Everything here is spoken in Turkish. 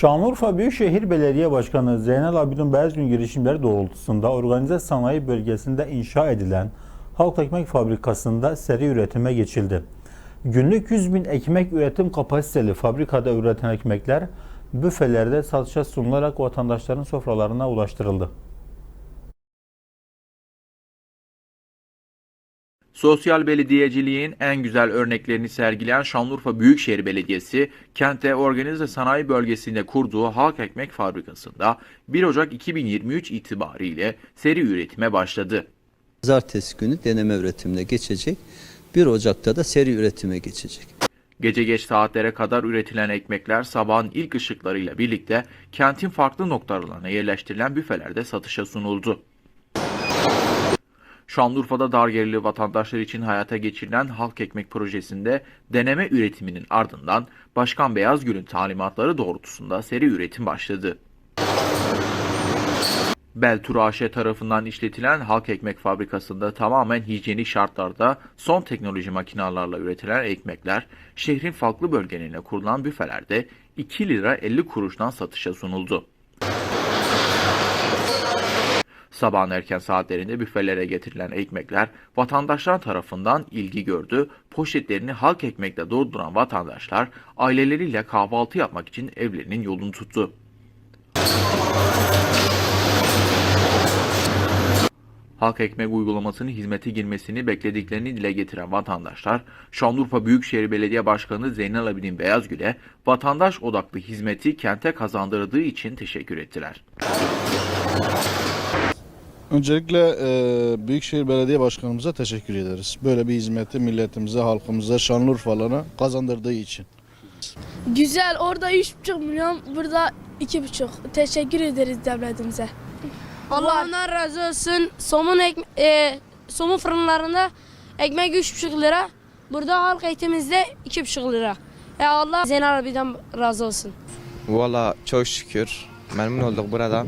Şanlıurfa Büyükşehir Belediye Başkanı Zeynel Abidin Beyazgün girişimleri doğrultusunda organize sanayi bölgesinde inşa edilen Halk Ekmek Fabrikası'nda seri üretime geçildi. Günlük 100 bin ekmek üretim kapasiteli fabrikada üretilen ekmekler büfelerde satışa sunularak vatandaşların sofralarına ulaştırıldı. Sosyal belediyeciliğin en güzel örneklerini sergileyen Şanlıurfa Büyükşehir Belediyesi, kentte organize sanayi bölgesinde kurduğu halk ekmek fabrikasında 1 Ocak 2023 itibariyle seri üretime başladı. Pazartesi günü deneme üretimine geçecek. 1 Ocak'ta da seri üretime geçecek. Gece geç saatlere kadar üretilen ekmekler sabahın ilk ışıklarıyla birlikte kentin farklı noktalarına yerleştirilen büfelerde satışa sunuldu. Şanlıurfa'da dar gelirli vatandaşlar için hayata geçirilen halk ekmek projesinde deneme üretiminin ardından Başkan Beyazgül'ün talimatları doğrultusunda seri üretim başladı. Beltur AŞ tarafından işletilen halk ekmek fabrikasında tamamen hijyenik şartlarda son teknoloji makinalarla üretilen ekmekler şehrin farklı bölgelerine kurulan büfelerde 2 lira 50 kuruştan satışa sunuldu. Sabahın erken saatlerinde büfelere getirilen ekmekler vatandaşlar tarafından ilgi gördü. Poşetlerini halk ekmekle dolduran vatandaşlar aileleriyle kahvaltı yapmak için evlerinin yolunu tuttu. Halk ekmek uygulamasının hizmete girmesini beklediklerini dile getiren vatandaşlar, Şanlıurfa Büyükşehir Belediye Başkanı Zeynel Abidin Beyazgül'e vatandaş odaklı hizmeti kente kazandırdığı için teşekkür ettiler. Öncelikle e, Büyükşehir Belediye Başkanımıza teşekkür ederiz. Böyle bir hizmeti milletimize, halkımıza, Şanlıurfalarına kazandırdığı için. Güzel. Orada 3,5 milyon, burada 2,5. Teşekkür ederiz devletimize. Allah ondan razı olsun. Somun ekme e, somun fırınlarında ekmek 3,5 lira. Burada halk eğitimimizde 2,5 lira. Ya Allah Zeynel abiden razı olsun. Valla çok şükür memnun olduk burada.